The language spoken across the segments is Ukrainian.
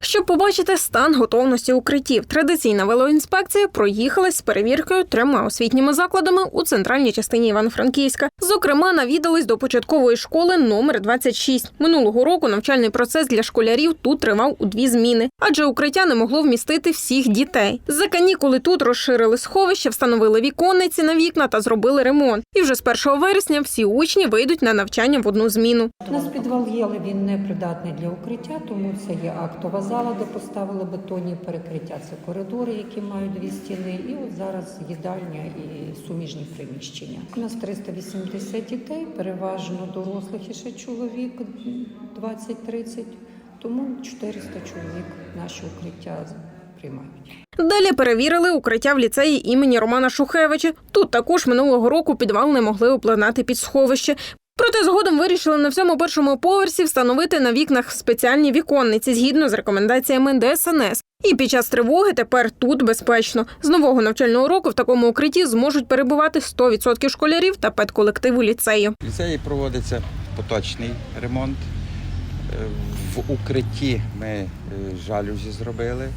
Щоб побачити стан готовності укриттів, традиційна велоінспекція проїхалась з перевіркою трьома освітніми закладами у центральній частині Івано-Франківська. Зокрема, навідались до початкової школи номер 26. Минулого року навчальний процес для школярів тут тривав у дві зміни, адже укриття не могло вмістити всіх дітей. За канікули тут розширили сховище, встановили віконниці на вікна та зробили ремонт. І вже з 1 вересня всі учні вийдуть на навчання в одну зміну. У нас підвал є, але він не придатний для укриття, тому це є актова зала, де поставили бетонні перекриття. Це коридори, які мають дві стіни, і от зараз їдальня і суміжні приміщення. У нас 380 дітей, переважно дорослих і ще чоловік 20-30, тому 400 чоловік наші укриття приймають. Далі перевірили укриття в ліцеї імені Романа Шухевича. Тут також минулого року підвал не могли обладнати під сховище. Проте згодом вирішили на всьому першому поверсі встановити на вікнах спеціальні віконниці згідно з рекомендаціями ДСНС. І під час тривоги тепер тут безпечно. З нового навчального року в такому укритті зможуть перебувати 100% школярів та педколективу ліцею. В ліцеї проводиться поточний ремонт. Е, В укритті ми е, жалюзі зробили.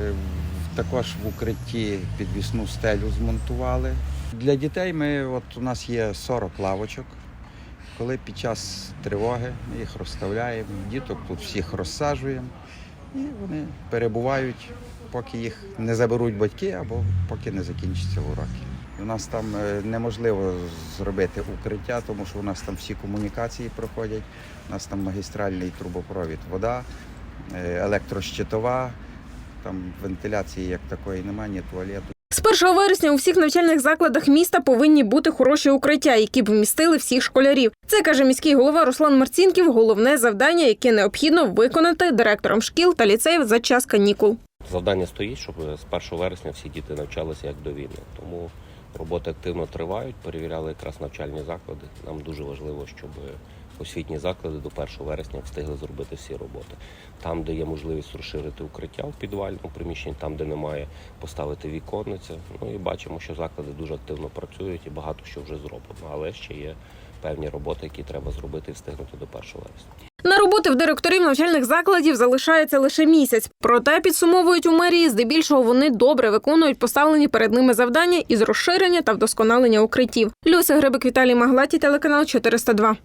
Е, Також в укритті підвісну стелю змонтували. Для дітей ми, от у нас є 40 лавочок. Коли під час тривоги ми їх розставляємо, діток тут всіх розсаджуємо і вони перебувають, поки їх не заберуть батьки або поки не закінчаться уроки. У нас там е, неможливо зробити укриття, тому що у нас там всі комунікації проходять. У нас там магістральний трубопровід, вода, е, електрощитова, там вентиляції як такої немає, ні туалету. З 1 вересня у всіх навчальних закладах міста повинні бути хороші укриття, які б вмістили всіх школярів. Це каже міський голова Руслан Марцінків. Головне завдання, яке необхідно виконати директорам шкіл та ліцеїв за час канікул. Завдання стоїть, щоб з 1 вересня всі діти навчалися як до війни. Тому роботи активно тривають, перевіряли якраз навчальні заклади. Нам дуже важливо, щоб освітні заклади до 1 вересня встигли зробити всі роботи. Там, де є можливість розширити укриття в підвальному приміщенні, там, де немає, поставити віконниці. Ну і бачимо, що заклади дуже активно працюють і багато що вже зроблено. Але ще є певні роботи, які треба зробити і встигнути до 1 вересня. На роботи в директорів навчальних закладів залишається лише місяць. Проте підсумовують у мерії, здебільшого вони добре виконують поставлені перед ними завдання із розширення та вдосконалення укриттів. Люся Грибик Віталій Маглаті, телеканал 402.